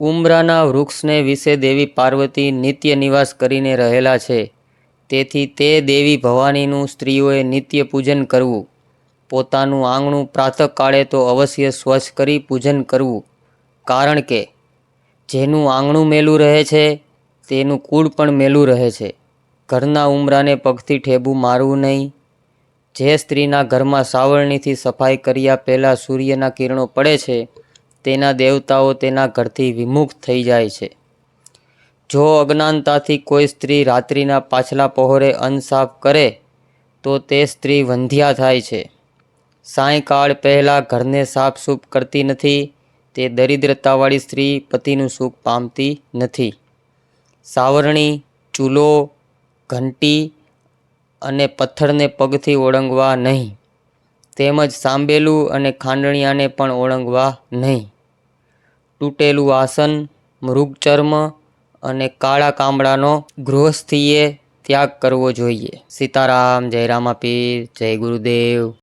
ઉંબરાના વૃક્ષને વિશે દેવી પાર્વતી નિત્ય નિવાસ કરીને રહેલા છે. તેથી તે દેવી ભવાનીનું સ્ત્રીઓએ નિત્ય પૂજન કરવું. પોતાનું આંગણું પ્રાતઃકાળે તો અવશ્ય સ્વચ્છ કરી પૂજન કરવું. કારણ કે, જેનું આંગણું મેલું રહે છે, તેનું કુળ પણ મેલું રહે છે. ઘરના ઉમરાને પગથી ઠેબું મારવું નહીં. જે સ્ત્રીના ઘરમાં સાવરણીથી સફાઈ કર્યા પહેલાં સૂર્યના કિરણો પડે છે તેના દેવતાઓ તેના ઘરથી વિમુખ થઈ જાય છે. જો અજ્ઞાનતાથી કોઈ સ્ત્રી રાત્રિના પાછલા પહોરે અન્ન સાફ કરે, તો તે સ્ત્રી વંધ્યા થાય છે. સાંયકાળ પહેલાં ઘરને સાફસૂફ કરતી નથી, તે દરિદ્રતાવાળી સ્ત્રી પતિનું સુખ પામતી નથી. સાવરણી, ચૂલો, ઘંટી અને પથ્થરને પગથી ઓળંગવા નહીં. તેમજ સાંબેલું અને ખાંડણિયાને પણ ઓળંગવા નહીં. તૂટેલું આસન, મૃગચર્મ અને કાળા કામડાનો ગૃહસ્થીએ ત્યાગ કરવો જોઈએ. સીતારામ, જય રામાપીર, જય ગુરુદેવ.